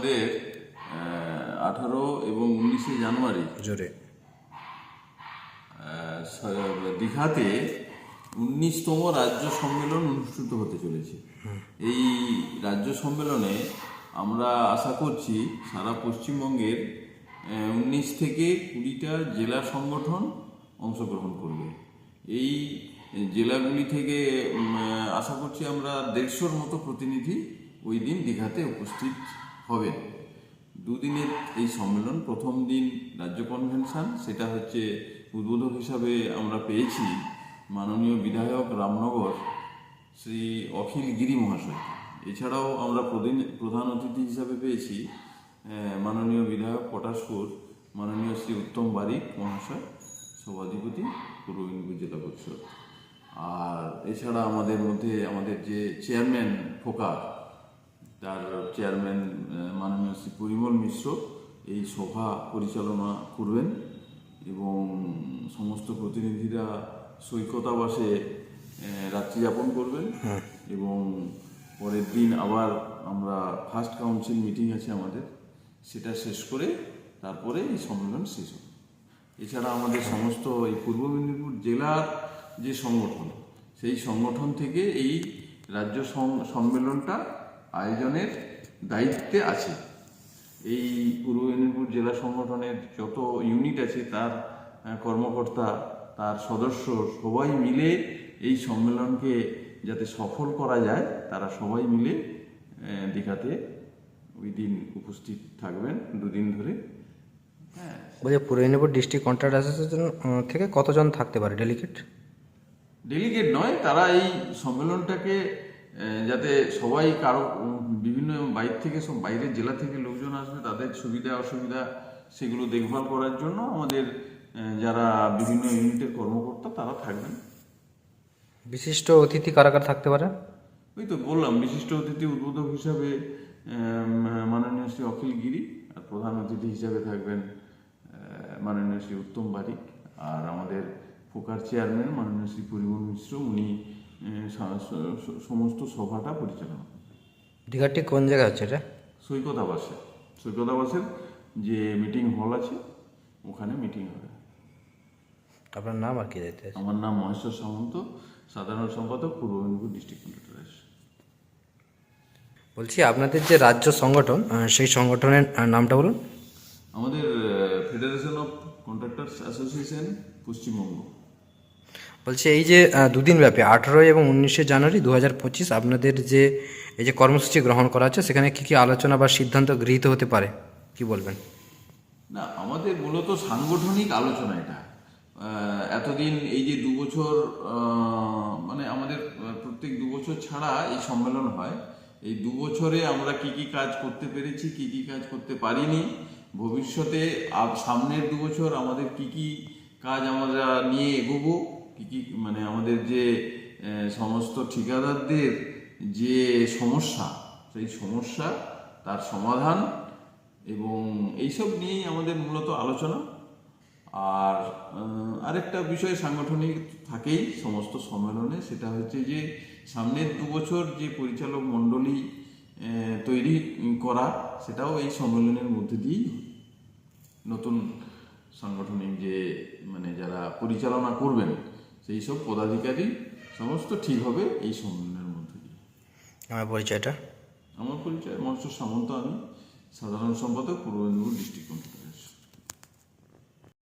আমাদের আঠারো এবং উনিশে জানুয়ারি জোরে। দীঘাতে উনিশতম রাজ্য সম্মেলন অনুষ্ঠিত হতে চলেছে। এই রাজ্য সম্মেলনে আমরা আশা করছি সারা পশ্চিমবঙ্গের উনিশ থেকে কুড়িটা জেলা সংগঠন অংশগ্রহণ করবে। এই জেলাগুলি থেকে আশা করছি আমরা দেড়শোর মতো প্রতিনিধি ওই দিন দীঘাতে উপস্থিত হবেন দুদিনের এই সম্মেলন, প্রথম দিন রাজ্য কনভেনশন সেটা হচ্ছে উদ্বোধক হিসাবে আমরা পেয়েছি মাননীয় বিধায়ক রামনগর শ্রী অখিল গিরি মহাশয়। এছাড়াও আমরা প্রধান অতিথি হিসাবে পেয়েছি মাননীয় বিধায়ক পটাশপুর মাননীয় শ্রী উত্তম বারিক মহাশয়, সভাধিপতি পূর্ব মেদিনীপুর জেলা পরিষদ। আর এছাড়া আমাদের মধ্যে আমাদের যে চেয়ারম্যান ফোকা তার চেয়ারম্যান মাননীয় শ্রী পরিমল মিশ্র এই সভা পরিচালনা করবেন এবং সমস্ত প্রতিনিধিরা সৈকতাবাসে রাত্রি যাপন করবেন এবং পরের দিন আবার আমরা ফার্স্ট কাউন্সিল মিটিং আছে আমাদের সেটা শেষ করে তারপরে এই সম্মেলন শেষ হবে। এছাড়া আমাদের সমস্ত এই পূর্ব মেদিনীপুর জেলার যে সংগঠন সেই সংগঠন থেকে এই রাজ্য সম্মেলনটা আয়োজনের দায়িত্বে আছে। এই পূর্ব মেদিনীপুর জেলা সংগঠনের যত ইউনিট আছে তার কর্মকর্তা তার সদস্য সবাই মিলে এই সম্মেলনকে যাতে সফল করা যায় তারা সবাই মিলে দীঘাতে ওই দিন উপস্থিত থাকবেন দুদিন ধরে। হ্যাঁ। বলছি পূর্ব মেদিনীপুর ডিস্ট্রিক্ট কন্ট্রাক্ট অ্যাসোসিয়েশন থেকে কতজন থাকতে পারে ডেলিগেট ডেলিগেট নয় তারা এই সম্মেলনটাকে যাতে সবাই কারও বিভিন্ন বাইর থেকে সব বাইরের জেলা থেকে লোকজন আসবে তাদের সুবিধা অসুবিধা সেগুলো দেখভাল করার জন্য আমাদের যারা বিভিন্ন ইউনিটের কর্মকর্তা তারা থাকবেন। বিশিষ্ট অতিথি কারা কারা থাকতে পারে? ওই তো বললাম বিশিষ্ট অতিথি উদ্বোধক হিসাবে মাননীয় শ্রী অখিল গিরি আর প্রধান অতিথি হিসাবে থাকবেন মাননীয় শ্রী উত্তম বারিক। আর আমাদের ফোকার চেয়ারম্যান মাননীয় শ্রী পরিমল মিশ্র উনি সমস্ত সভাটা পরিচালনা। দীঘার ঠিক কোন জায়গা হচ্ছে এটা? সৈকত আবাসে সৈকত আবাসের যে মিটিং হল আছে ওখানে মিটিং হবে। আপনার নাম আর কি দায়িত্ব আমার নাম মহেশ্বর সামন্ত সাধারণ সম্পাদক পূর্ব মেদিনীপুর ডিস্ট্রিক্ট কন্ট্রাক্টর বলছি আপনাদের যে রাজ্য সংগঠন সেই সংগঠনের নামটা বলুন। আমাদের federation of contractors association Paschimbanga. বলছি, এই যে দুদিন ব্যাপী, আঠেরোই এবং উনিশে জানুয়ারি দু হাজার পঁচিশ আপনাদের যে, এই যে কর্মসূচি গ্রহণ করা হচ্ছে, সেখানে কি কি আলোচনা বা সিদ্ধান্ত গৃহীত হতে পারে? কি বলবেন? না, আমাদের মূলত সাংগঠনিক আলোচনা এটা। এতদিন এই যে দু বছর মানে আমাদের প্রত্যেক দু বছর ছাড়া এই সম্মেলন হয়। এই দু বছরে আমরা কি কি কাজ করতে পেরেছি, কি কি কাজ করতে পারিনি, ভবিষ্যতে সামনের দু বছর আমাদের কি কি কাজ আমরা নিয়ে এগোবো কি কি মানে আমাদের যে সমস্ত ঠিকাদারদের যে সমস্যা, সেই সমস্যা, তার সমাধান এবং এইসব নিয়েই আমাদের মূলত আলোচনা। আর আরেকটা বিষয় সাংগঠনিক থাকেই সমস্ত সম্মেলনে, সেটা হচ্ছে যে, সামনের দু বছর যে পরিচালক মণ্ডলী তৈরি করা, সেটাও এই সম্মেলনের মধ্যে দিয়েই নতুন সাংগঠনিক যে মানে যারা পরিচালনা করবেন সেই সব পদাধিকারী সমস্ত ঠিক হবে এই সম্মেলনের মধ্যে দিয়ে। আমার পরিচয়টা? আমার পরিচয় মৎস্য সামন্ত আমি সাধারণ সম্পাদক পূর্ব মেদিনীপুর